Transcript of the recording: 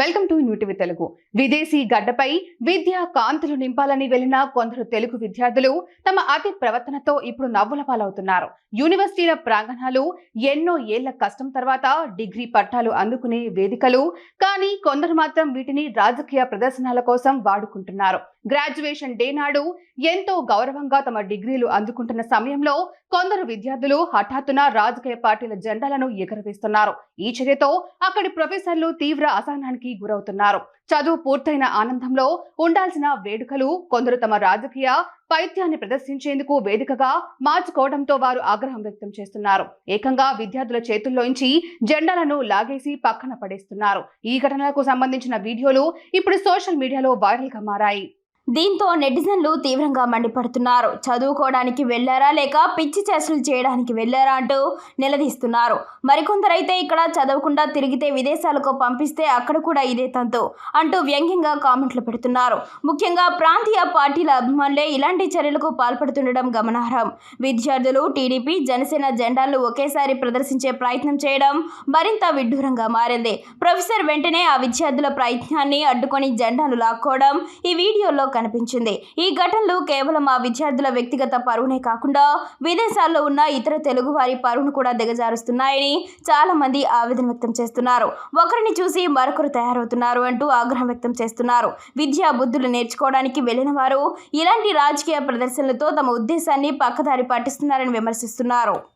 Welcome to New TV Telugu. విదేశీ గడ్డపై విద్యా కాంతులు నింపాలని వెళ్ళిన కొందరు తెలుగు విద్యార్థులు తమ అతి ప్రవర్తనతో ఇప్పుడు నవ్వుల పాలవుతున్నారు. యూనివర్సిటీల ప్రాంగణాలు ఎన్నో ఏళ్ళ కష్టం తర్వాత డిగ్రీ పట్టాలు అందుకునే వేదికలు కానీ కొందరు మాత్రం వీటిని రాజకీయ ప్రదర్శనల కోసం వాడుకుంటున్నారు. గ్రాడ్యుయేషన్ డే నాడు ఎంతో గౌరవంగా తమ డిగ్రీలు అందుకుంటున్న సమయంలో కొందరు విద్యార్థులు హఠాత్తున రాజకీయ పార్టీల జెండాలను ఎగరవేస్తున్నారు. ఈ చర్యతో అక్కడి ప్రొఫెసర్లు తీవ్ర అసహనానికి గురవుతున్నారు. చదువు పూర్తయిన ఆనందంలో ఉండాల్సిన వేడుకలు కొందరు తమ రాజకీయ పైత్యాన్ని ప్రదర్శించేందుకు వేదికగా మార్చుకోవడంతో వారు ఆగ్రహం వ్యక్తం చేస్తున్నారు. ఏకంగా విద్యార్థుల చేతుల్లోంచి జెండాలను లాగేసి పక్కన పడేస్తున్నారు. ఈ ఘటనలకు సంబంధించిన వీడియోలు ఇప్పుడు సోషల్ మీడియాలో వైరల్గా మారాయి. దీంతో నెటిజన్లు తీవ్రంగా మండిపడుతున్నారు. చదువుకోవడానికి వెళ్ళారా లేక పిచ్చి చేష్టలు చేయడానికి వెళ్ళారా అంటూ నిలదీస్తున్నారు. మరికొందరైతే ఇక్కడ చదవకుండా తిరిగితే విదేశాలకు పంపిస్తే అక్కడ కూడా ఇదే తంతు అంటూ వ్యంగ్యంగా కామెంట్లు పెడుతున్నారు. ముఖ్యంగా ప్రాంతీయ పార్టీల అభిమానులే ఇలాంటి చర్యలకు పాల్పడుతుండడం గమనార్హం. విద్యార్థులు టీడీపీ జనసేన జెండాలు ఒకేసారి ప్రదర్శించే ప్రయత్నం చేయడం మరింత విడ్డూరంగా మారింది. ప్రొఫెసర్ వెంటనే ఆ విద్యార్థుల ప్రయత్నాన్ని అడ్డుకొని జెండాను లాక్కోవడం ఈ వీడియోలో కనిపించింది. ఈ ఘటనలు కేవలం ఆ విద్యార్థుల వ్యక్తిగత పరువునే కాకుండా విదేశాల్లో ఉన్న ఇతర తెలుగు వారి పరువును కూడా దిగజారుస్తున్నాయని చాలా మంది ఆవేదన వ్యక్తం చేస్తున్నారు. ఒకరిని చూసి మరొకరు తయారవుతున్నారు అంటూ ఆగ్రహం వ్యక్తం చేస్తున్నారు. విద్యా బుద్ధులు నేర్చుకోవడానికి వెళ్ళిన వారు ఇలాంటి రాజకీయ ప్రదర్శనలతో తమ ఉద్దేశాన్ని పక్కదారి పాటిస్తున్నారని విమర్శిస్తున్నారు.